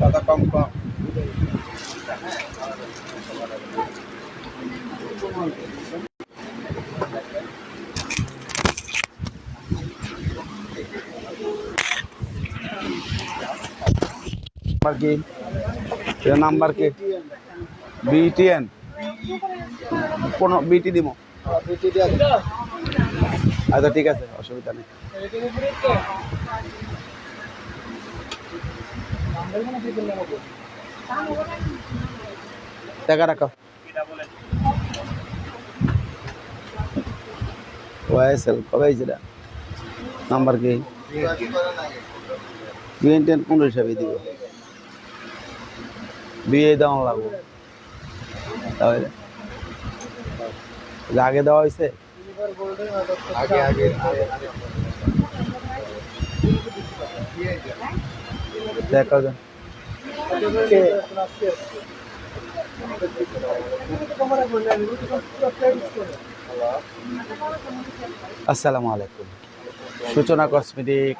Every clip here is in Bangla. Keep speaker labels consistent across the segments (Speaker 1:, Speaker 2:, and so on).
Speaker 1: কথা কম কম কি নাম্বার কি? বিটিএন আচ্ছা ঠিক আছে অসুবিধা নেই টাকা রাখো। ওয়াইএসএল কবে হয়েছে নাম্বার কি? বিএনটেন কোন হিসাবে দিব। বিয়ে দেওয়া লাগবো। তাহলে? আগে দেওয়া হয়েছে?
Speaker 2: আগে আগে।
Speaker 1: দেখা যান আসসালামু আলাইকুম। Suchona cosmetic,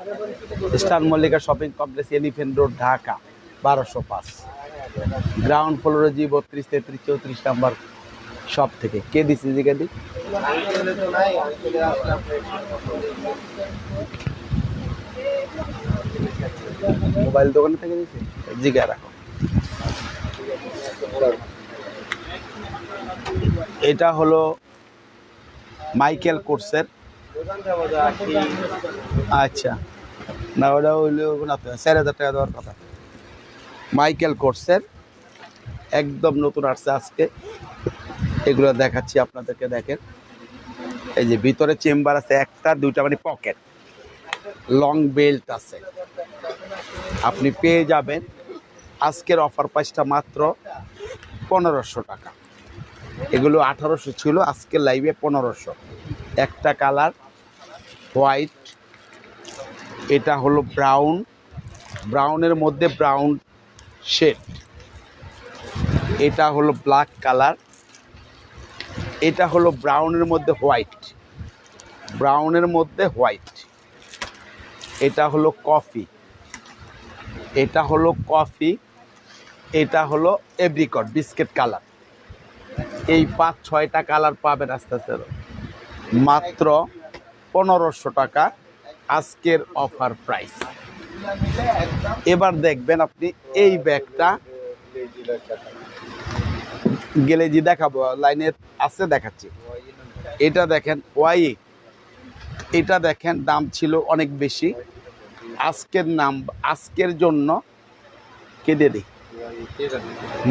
Speaker 1: star Mallika shopping complex, elephant road, Dhaka, বারোশো পাঁচ। গ্রাউন্ড ফ্লোরে জি বত্রিশ, তেত্রিশ, চৌত্রিশ নাম্বার সব থেকে। কে দিচ্ছে জিজ্ঞা দি মোবাইল দোকানে থেকে দিচ্ছে জিজ্ঞা রাখো এটা হলো মাইকেল কোর্সের। আচ্ছা। না, ওটা হইলে না তো চার হাজার টাকা দেওয়ার কথা। মাইকেল কোর্সের। একদম নতুন আসছে আজকে। এগুলো দেখাচ্ছি আপনাদেরকে, দেখেন। এই যে ভিতরে চেম্বার আছে, একটা, দুইটা মানে পকেট। লং বেল্ট আছে। আপনি পেয়ে যাবেন। আজকের অফার প্রাইসটা মাত্র পনেরোশো টাকা। এগুলো আঠারোশো ছিল আজকের লাইভে পনেরোশো। একটা কালার হোয়াইট এটা হলো ব্রাউন ব্রাউনের মধ্যে ব্রাউন শেড এটা হলো ব্ল্যাক কালার এটা হলো ব্রাউনের মধ্যে হোয়াইট ব্রাউনের মধ্যে হোয়াইট এটা হলো কফি এটা হলো কফি, এটা হলো এব্রিকট বিস্কিট কালার। এই পাঁচ, ছয়টা কালার পাবেন আস্তে আস্তে। মাত্র পনেরোশো টাকা আজকের অফার প্রাইস। এবার দেখবেন আপনি এই ব্যাগটা গেলে যে দেখাবো লাইনের আছে দেখাচ্ছি। এটা দেখেন ওয়াই, এটা দেখেন দাম ছিল অনেক বেশি। আজকের নাম, আজকের জন্য কেটে দিই।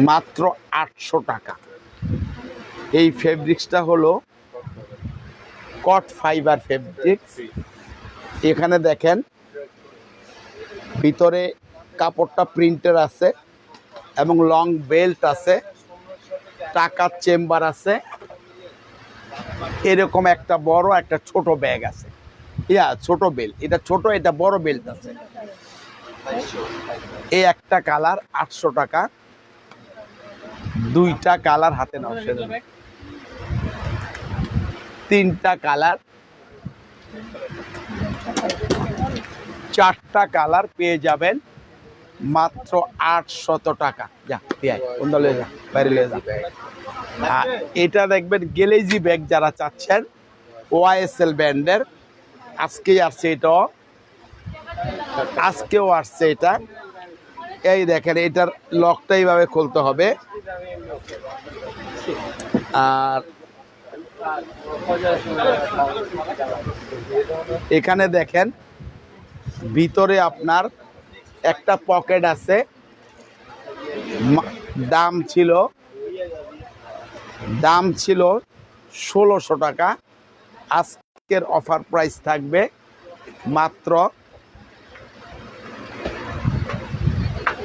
Speaker 1: মাত্র আটশো টাকা। এই ফেব্রিক্সটা হলো কট ফাইবার ফেব্রিক্স এখানে দেখেন, ভিতরে কাপড়টা প্রিন্টের আছে এবং লং বেল্ট আছে, টাকার চেম্বার আছে। এরকম একটা বড়, একটা ছোট ব্যাগ আছে। ইয়া, ছোট বেল্ট এটা ছোট, এটা বড় বেল্ট আছে। এই একটা কালার আটশো টাকা। দুইটা কালার হাতে নাও তিনটা কালার। চারটা কালার পেয়ে যাবেন মাত্র আটশত টাকা। যা, পিয়াই কোনটা লয়ে যা, বাইরে লয়ে যা। এটা দেখবেন গেলেজি ব্যাগ যারা চাচ্ছেন, ওয়াইএসএল ব্র্যান্ডের আজকেই আসছে এটা। আজকেও আসছে এটা। এই দেখেন, এটার লকটা এইভাবে খুলতে হবে। আর এখানে দেখেন, ভিতরে আপনার একটা পকেট আছে। দাম ছিল দাম ছিল ষোলোশো টাকা। আজকের অফার প্রাইস থাকবে মাত্র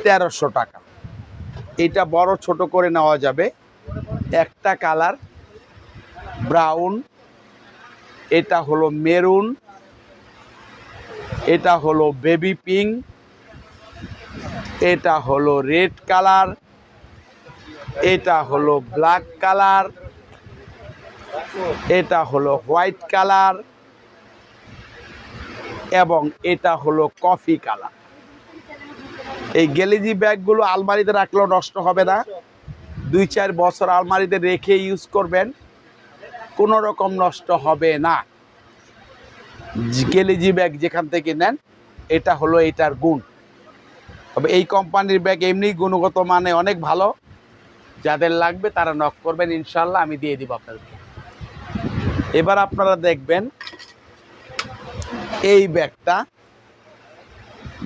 Speaker 1: তেরোশো টাকা। এটা বড় ছোট করে নেওয়া যাবে। একটা কালার ব্রাউন এটা হলো মেরুন এটা হলো বেবি পিঙ্ক এটা হলো রেড কালার এটা হলো ব্ল্যাক কালার এটা হলো হোয়াইট কালার এবং এটা হলো কফি কালার। এই গেলিজি ব্যাগগুলো আলমারিতে রাখলেও নষ্ট হবে না। দুই চার বছর আলমারিতে রেখে ইউজ করবেন, কোনো রকম নষ্ট হবে না। জি- গেলিজি ব্যাগ যেখান থেকে নেন, এটা হলো এটার গুণ। তবে এই কোম্পানির ব্যাগ এমনি গুণগত মানে অনেক ভালো। যাদের লাগবে তারা নক করবেন ইনশাল্লাহ আমি দিয়ে দিব আপনাদেরকে। এবার আপনারা দেখবেন এই ব্যাগটা।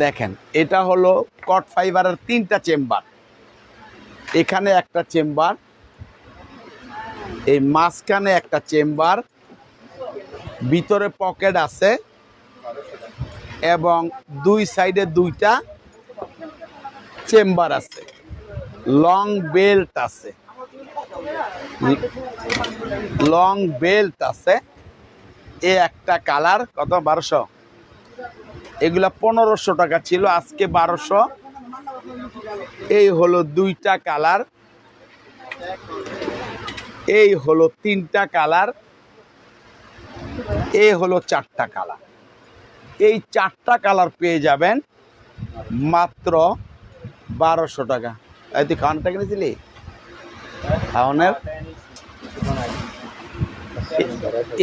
Speaker 1: দেখেন, এটা হলো কট ফাইবারের তিনটা চেম্বার। এখানে একটা চেম্বার, এই মাঝখানে একটা চেম্বার, ভিতরে পকেট আছে এবং দুই সাইডে দুইটা চেম্বার আছে। লং বেল্ট আছে। লং বেল্ট আছে। এ একটা কালার, কত? বারোশো। এগুলা পনেরোশো টাকা ছিল, আজকে বারোশো। এই হলো দুইটা কালার। এই হলো তিনটা কালার। এই হলো চারটা কালার। এই চারটা কালার পেয়ে যাবেন মাত্র বারোশো টাকা। তুই খাওয়ানটা কিনেছিলি? খাওয়ানের।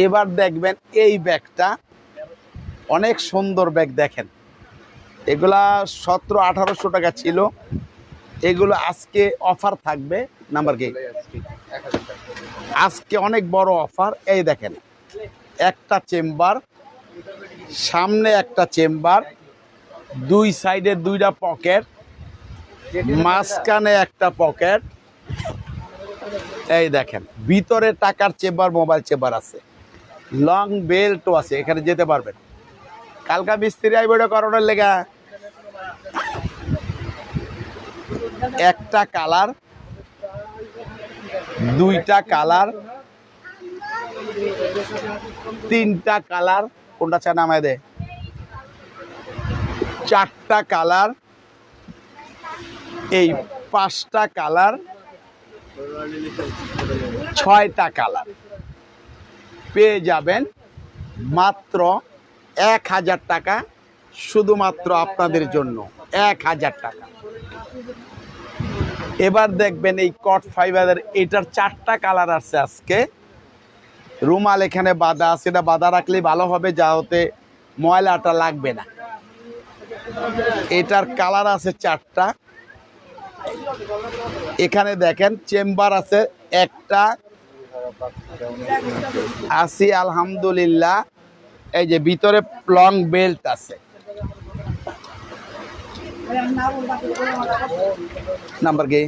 Speaker 1: এবার দেখবেন এই ব্যাগটা অনেক সুন্দর ব্যাগ দেখেন। এগুলা সতেরো, আঠারোশো টাকা ছিল। এগুলো আজকে অফার থাকবে। নাম্বার কি? আজকে অনেক বড় অফার। এই দেখেন, একটা চেম্বার, সামনে একটা চেম্বার, দুই সাইডে দুইটা পকেট, মাঝখানে একটা পকেট এই দেখেন, ভিতরে টাকার চেম্বার, মোবাইল চেম্বার আছে। লং বেল্টও আছে, এখানে যেতে পারবেন। কালকা মিস্ত্রি আইব এটা করানোর লেগা। একটা কালার, দুইটা কালার, তিনটা কালার, কোনটা চা নামায় দে। চারটা কালার, এই পাঁচটা কালার ছয়টা কালার। পেয়ে যাবেন মাত্র এক হাজার টাকা শুধুমাত্র আপনাদের জন্য। এক হাজার টাকা। এবার দেখবেন এই কট ফাইবারের এটার চারটা কালার আছে আজকে। রুমাল এখানে বাঁধা আছে, এটা বাঁধা রাখলেই ভালো হবে যা হতে ময়লাটা লাগবে না। এটার কালার আছে চারটা। এখানে দেখেন, চেম্বার আছে, একটা। আসি আলহামদুলিল্লাহ। এই যে ভিতরে লং বেল্ট আছে। নাম্বার কি?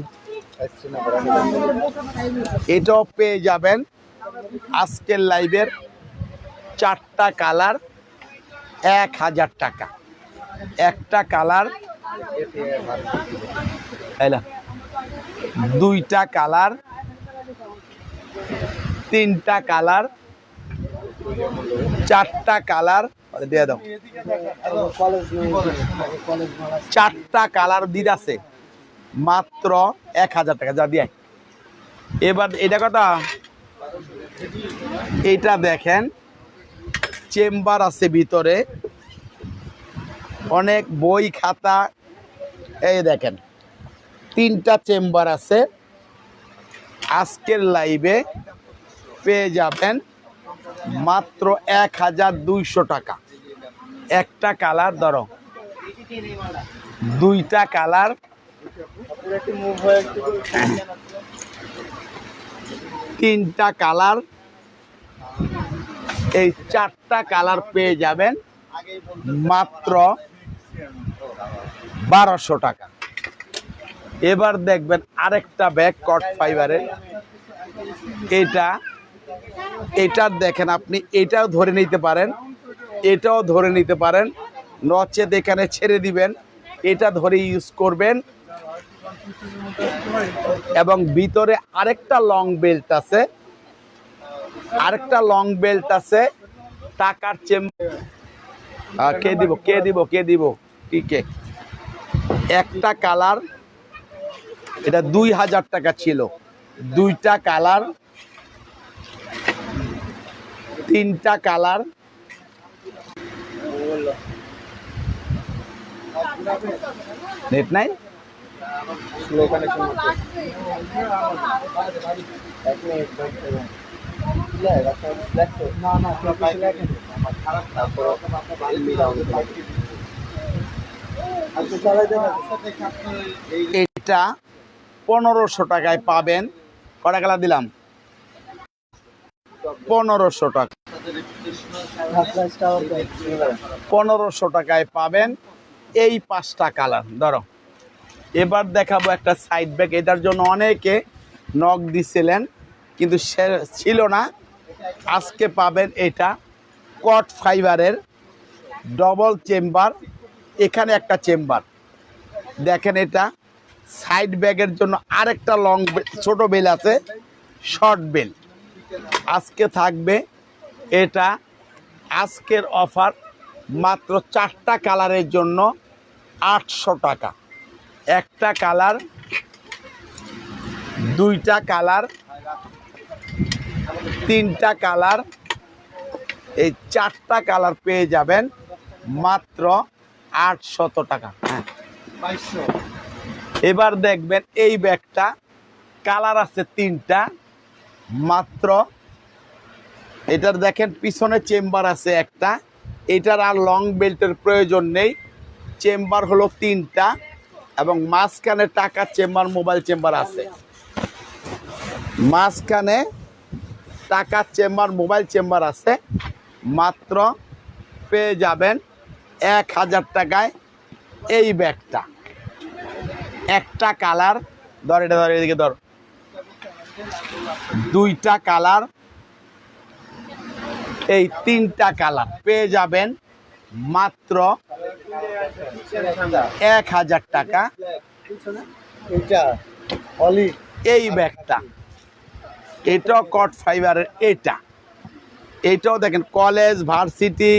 Speaker 1: এটাও পেয়ে যাবেন। আজকের লাইভের চারটা কালার এক হাজার টাকা। একটা কালার দুইটা কালার, তিনটা কালার, চারটা কালার দিয়ে দাও। চারটা কালার দিদ আছে মাত্র এক হাজার টাকা, যা দিয়ে। এবার এটা কথা এইটা দেখেন, চেম্বার আছে ভিতরে, অনেক বই খাতা, এই দেখেন। তিনটা চেম্বার আছে। আজকের লাইভে পেয়ে যাবেন মাত্র এক হাজার দুইশো টাকা। একটা কালার ধরো। দুইটা কালার। তিনটা কালার। এই চারটা কালার পেয়ে যাবেন মাত্র বারোশো টাকা। এবার দেখবেন আরেকটা ব্যাগ কট ফাইবারের। এটা এটা দেখেন আপনি এটাও ধরে নিতে পারেন, এটাও ধরে নিতে পারেন। নচেত এখানে ছেড়ে দিবেন, এটা ধরে ইউজ করবেন। এবং ভিতরে আরেকটা লং বেল্ট আছে। আরেকটা লং বেল্ট আছে, টাকার চেম্বার কে দিব কে দিব কে দিব? কি কে? একটা কালার এটা দুই হাজার টাকা ছিল দুইটা কালার তিনটা কালার নেট নাই। এটা পনেরোশো টাকায় পাবেন। কটা খেলা দিলাম? পনেরোশো টাকা। পনেরোশো টাকায় পাবেন এই পাঁচটা কালার। ধরো। এবার দেখাবো একটা সাইড ব্যাগ এটার জন্য অনেকে নখ দিছিলেন, কিন্তু সে ছিল না। আজকে পাবেন এটা কট ফাইবারের ডবল চেম্বার এখানে একটা চেম্বার দেখেন এটা। সাইড ব্যাগের জন্য আরেকটা লং ছোট বেল আছে, শর্ট বেল। আজকে থাকবে এটা আজকের অফার মাত্র চারটা কালারের জন্য আটশো টাকা। একটা কালার, দুইটা কালার, তিনটা কালার, এই চারটা কালার পেয়ে যাবেন মাত্র আটশত টাকা। হ্যাঁ। এবার দেখবেন এই ব্যাগটা কালার আছে তিনটা। মাত্র এটার দেখেন পিছনে চেম্বার আছে একটা। এটার আর লং বেল্টের প্রয়োজন নেই। চেম্বার হলো তিনটা এবং মাঝখানে টাকার চেম্বার, মোবাইল চেম্বার আছে। মাঝখানে টাকার চেম্বার, মোবাইল চেম্বার আছে। মাত্র পেয়ে যাবেন এক হাজার টাকায় এই ব্যাগটা। একটা কালার। ধর, এটা ধর, এদিকে ধর। দুইটা কালার। এই তিনটা কালার পেয়ে যাবেন মাত্র এক হাজার টাকা। এই ব্যাগটা, এটাও কট ফাইবারের, এটা। এটাও দেখেন, কলেজ, ভার্সিটি,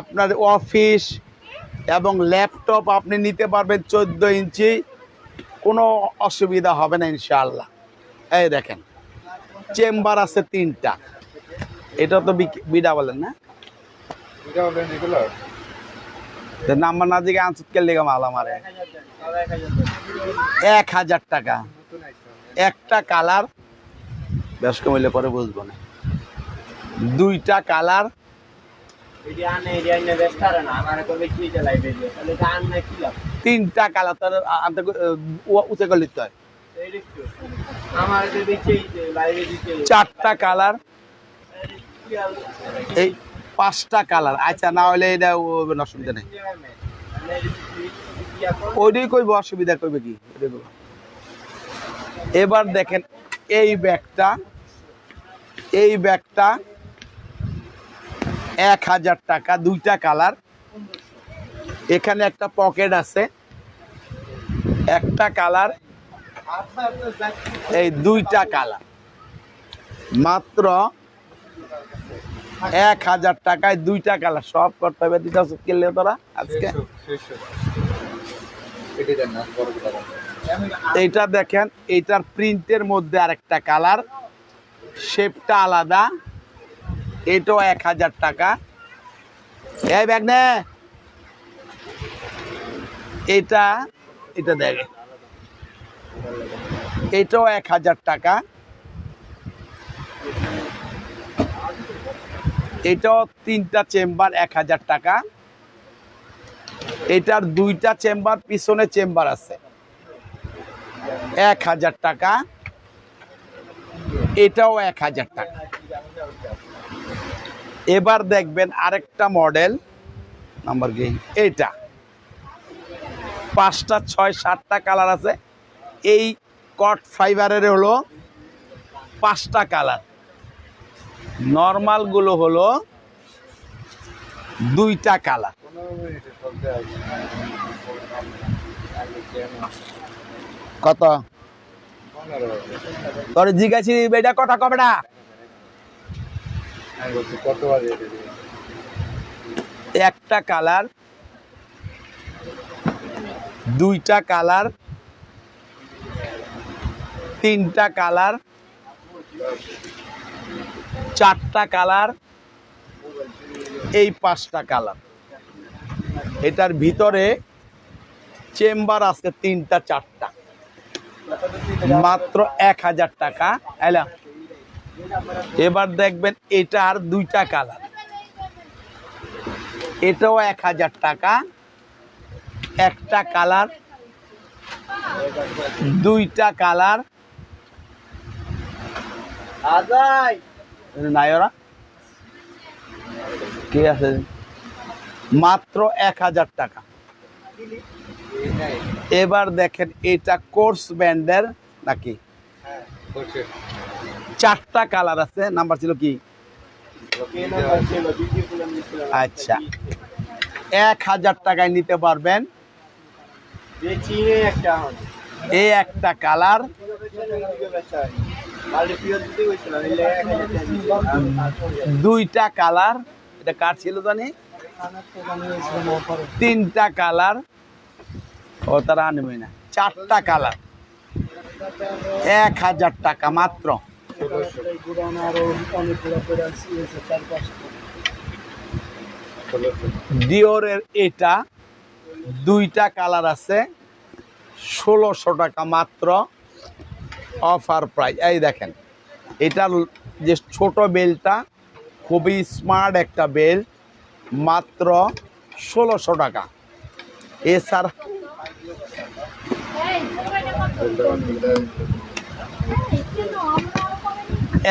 Speaker 1: আপনার অফিস এবং ল্যাপটপ আপনি নিতে পারবেন চোদ্দ ইঞ্চি। কোনো অসুবিধা হবে না ইনশাআল্লাহ। এই দেখেন চেম্বার আছে তিনটা। এটা তো বিডা বলেন না? নাম্বার না দিকে লেগে মাল আমারে এক হাজার টাকা। একটা কালার বেশ কমিলে পরে বুঝব না। দুইটা কালার তিনটা কালার তার আনতে উঁচে করে লিখতে হয়। চারটা কালার। এই পাঁচটা কালার। আচ্ছা না হলে এটা অসুবিধা নেই। ওইটাই কইব অসুবিধা কইবে কি? এবার দেখেন এই ব্যাগটা এই ব্যাগটা এক হাজার টাকা, দুইটা কালার। এখানে একটা পকেট আছে, একটা কালার, এই দুইটা কালার। মাত্র এক হাজার টাকায় দুইটা কালার। সব করতে হবে, দিতে কিনলে তোরা আজকে? এইটা দেখেন, এইটার প্রিন্টের মধ্যে আরেকটা কালার। শেপটা আলাদা। এটাও এক হাজার টাকা। এই ব্যাগ নে। এটা এটা দেখ। এটাও এক হাজার টাকা। এটাও তিনটা চেম্বার এক হাজার টাকা। এটার দুইটা চেম্বার, পিছনে চেম্বার আছে। এক হাজার টাকা। এটাও এক হাজার টাকা। এবার দেখবেন আরেকটা মডেল, নাম্বার কি? এইটা। পাঁচটা, ছয়, সাতটা কালার আছে। এই কট ফাইবারের হলো পাঁচটা কালার। নর্মালগুলো হলো দুইটা কালার। কত? তোর জিজ্ঞাসি এটা কটা কবে না
Speaker 2: আমি বলছি কত বাজে এটা দিয়ে?
Speaker 1: একটা কালার, দুইটা কালার, তিনটা কালার, চারটা কালার, এই পাঁচটা কালার। এটার ভিতরে চেম্বার আছে তিনটা, চারটা। মাত্র এক হাজার টাকা। এলা এবার দেখবেন এটার দুইটা কালার। এটাও এক হাজার টাকা। একটা কালার, দুইটা কালার। নায়রা কে আছে? মাত্র এক হাজার টাকা। এবার দেখেন এটা কোর্স ব্যান্ডের নাকি? চারটা কালার আছে, নাম্বার ছিল কি? আচ্ছা। এক হাজার টাকায় নিতে পারবেন। এই একটা কালার। দুইটা কালার। এটা কার ছিল জানি? তিনটা কালার। ও, তারা আনবে না। চারটা কালার। এক হাজার টাকা মাত্র। ডিওরের এটা দুইটা কালার আছে ষোলোশো টাকা মাত্র অফার প্রাইস এই দেখেন এটার যে ছোট বেলটা খুবই স্মার্ট একটা বেল মাত্র ষোলোশো টাকা এছাড়া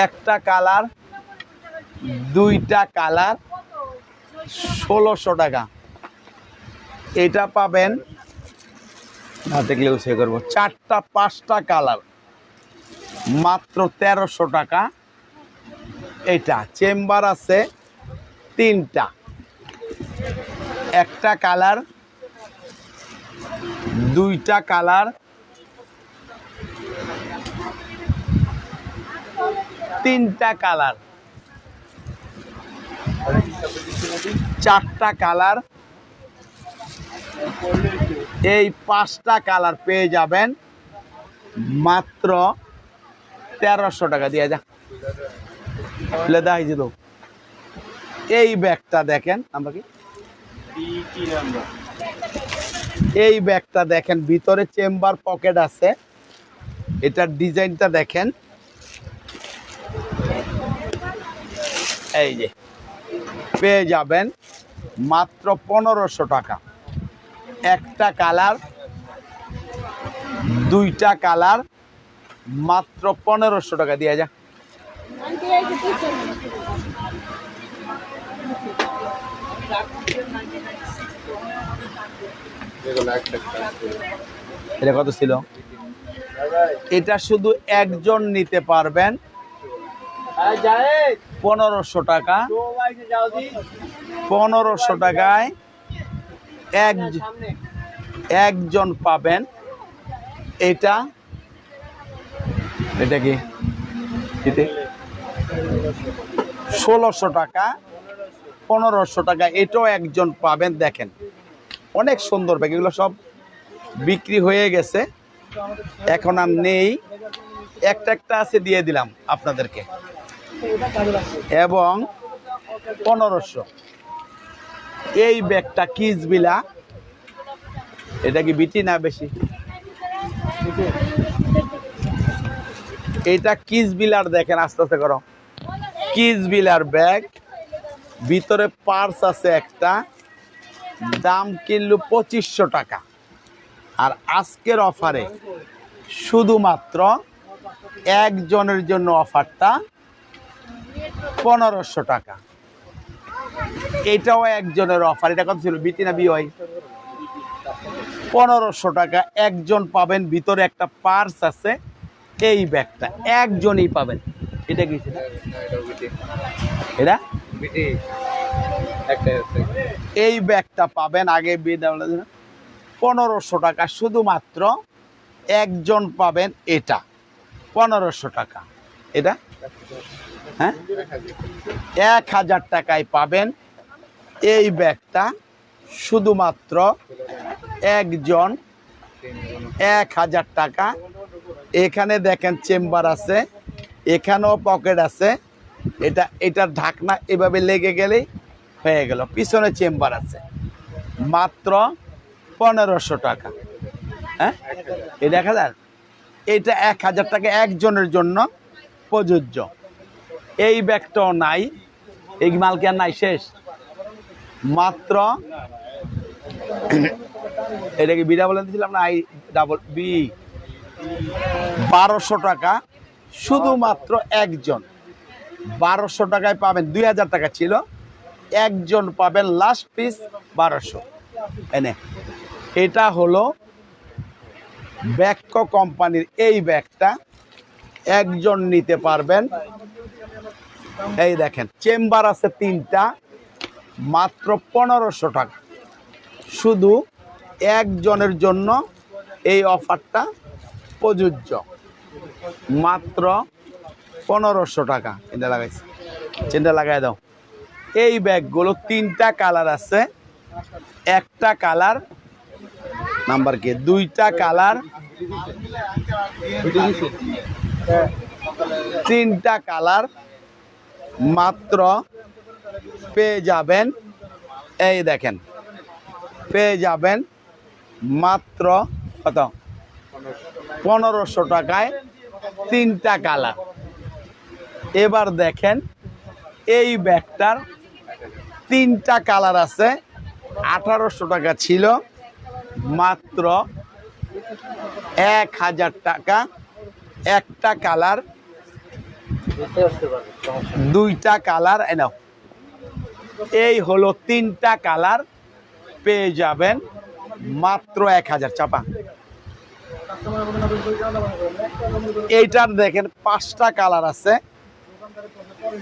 Speaker 1: একটা কালার, দুইটা কালার, ষোলোশো টাকা। এটা পাবেন, না দেখলেও সে করব, চারটা, পাঁচটা কালার। মাত্র তেরোশো টাকা। এটা, চেম্বার আছে তিনটা। একটা কালার, দুইটা কালার তিনটা কালার। চারটা কালার। এই পাঁচটা কালার পেয়ে যাবেন মাত্র তেরোশো টাকা। দিয়ে যা। লেদা হয়েছে তো এই ব্যাগটা দেখেন আমরা কি? এই ব্যাগটা দেখেন, ভিতরে চেম্বার পকেট আছে। এটার ডিজাইনটা দেখেন। এই যে, পেয়ে যাবেন মাত্র পনেরোশো টাকা। একটা কালার, দুইটা কালার, মাত্র পনেরোশো টাকা দিয়ে যা। এটা কত ছিল? এটা শুধু একজন নিতে পারবেন। পনেরোশো টাকা। পনেরোশো টাকায় এক একজন পাবেন। এটা এটা কি? ষোলোশো টাকা, পনেরোশো টাকা, এটাও একজন পাবেন, দেখেন। অনেক সুন্দর ব্যাগ, এগুলো সব বিক্রি হয়ে গেছে। এখন আর নেই। একটা একটা আছে দিয়ে দিলাম আপনাদেরকে। এবং পনেরোশো। এই ব্যাগটা কিসবিলা এটা কি বিটি না বেশি? এটা কিসবিলার দেখেন, আস্তে আস্তে করো। কিসবিলার ব্যাগ। ভিতরে পার্স আছে একটা। দাম কিনলো পঁচিশশো টাকা। আর আজকের অফারে শুধুমাত্র একজনের জন্য অফারটা পনেরোশো টাকা। এটাও একজনের অফার এটা কত ছিল? বিটি না বিওয়াই পনেরোশো টাকা। একজন পাবেন, ভিতরে একটা পার্স আছে, এই ব্যাগটা। একজনই পাবেন। এটা কি? এটা? এই ব্যাগটা পাবেন আগে পনেরোশো টাকা, শুধুমাত্র একজন পাবেন এটা। পনেরোশো টাকা। এটা? হ্যাঁ? এক হাজার টাকায় পাবেন এই ব্যাগটা শুধুমাত্র একজন এক হাজার টাকা। এখানে দেখেন চেম্বার আছে, এখানেও পকেট আছে। এটা, এটার ঢাকনা এভাবে লেগে গেলেই হয়ে গেল, পিছনে চেম্বার আছে। মাত্র পনেরোশো টাকা। হ্যাঁ? এটা এক হাজার এটা এক হাজার টাকা একজনের জন্য প্রযোজ্য। এই ব্যাগটাও নাই। এই মাল কি আর নাই? শেষ। মাত্র এটা কি বিডা বলে দিয়েছিলাম না? I double B. বারোশো টাকা। শুধুমাত্র একজন। বারোশো টাকায় পাবেন। দুই হাজার টাকা ছিল। একজন পাবেন লাস্ট পিস বারোশো। এনে। এটা হলো ব্যাক্য কোম্পানির এই ব্যাগটা। একজন নিতে পারবেন। এই দেখেন, চেম্বার আছে তিনটা, মাত্র পনেরোশো টাকা। শুধু একজনের জন্য এই অফারটা প্রযোজ্য। মাত্র পনেরোশো টাকা এটা লাগাইছে। চেনটা লাগাই দাও। এই ব্যাগগুলো তিনটা কালার আছে। একটা কালার, নাম্বার কি? দুইটা কালার, তিনটা কালার মাত্র পেয়ে যাবেন, এই দেখেন, পেয়ে যাবেন মাত্র কত? পনেরোশো টাকায় তিনটা কালার। এবার দেখেন, এই ব্যাগটার তিনটা কালার আছে, আঠারোশো টাকা ছিল, মাত্র এক হাজার টাকা, একটা কালার
Speaker 2: বুঝতে আসতে পারবে সমস্যা নেই।
Speaker 1: দুইটা কালার এনাও এই হলো তিনটা কালার, পেয়ে যাবেন মাত্র এক হাজার, চাপা। এইটার দেখেন পাঁচটা কালার আছে,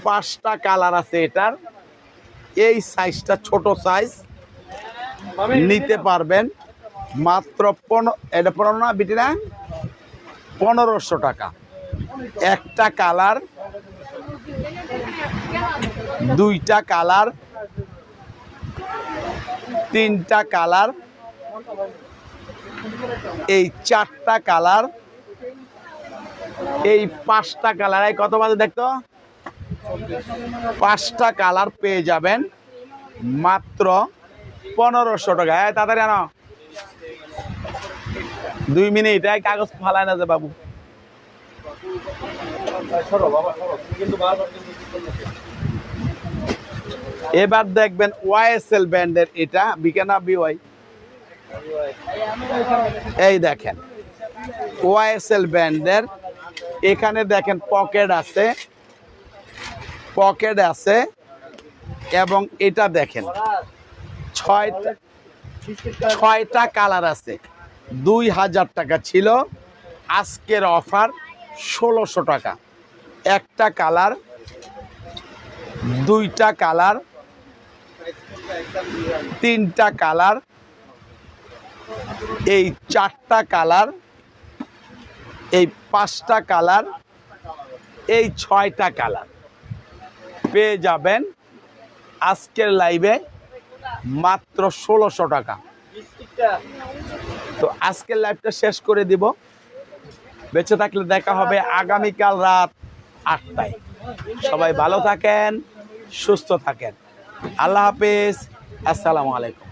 Speaker 1: পাঁচটা কালার আছে এটার। এই সাইজটা ছোট সাইজ, নিতে পারবেন মাত্র পনেরো এটা পনেরো না, বিটি না? পনেরোশো টাকা। একটা কালার, দুইটা কালার, তিনটা কালার, এই চারটা কালার, এই পাঁচটা কালার, এই কত বাজে দেখতো? পাঁচটা কালার পেয়ে যাবেন মাত্র পনেরোশো টাকা। হ্যাঁ তাড়াতাড়ি আনো। দুই মিনিট, এই কাগজ ফালায় না যে বাবু
Speaker 2: সরো বাবা সরো তুমি কিন্তু বারবার কিন্তু
Speaker 1: এবার দেখবেন ওয়াইএসএল ব্যান্ডের এটা, বিকেনা বিওয়াই এই দেখেন ওয়াইএসএল ব্যান্ডের এখানে দেখেন পকেট আছে পকেট আছে, এবং এটা দেখেন ছয়টা ছয়টা কালার আছে। দুই হাজার টাকা ছিল আজকের অফার। ষোলোশো টাকা। একটা কালার, দুইটা কালার, তিনটা কালার, এই চারটা কালার, এই পাঁচটা কালার, এই ছয়টা কালার। পেয়ে যাবেন আজকের লাইভে মাত্র ষোলোশো টাকা। তো আজকের লাইভটা শেষ করে দিব। বেঁচে থাকলে দেখা হবে আগামীকাল রাত আটটায়। সবাই ভালো থাকেন, সুস্থ থাকেন। আল্লাহ হাফিজ। আসসালামু আলাইকুম।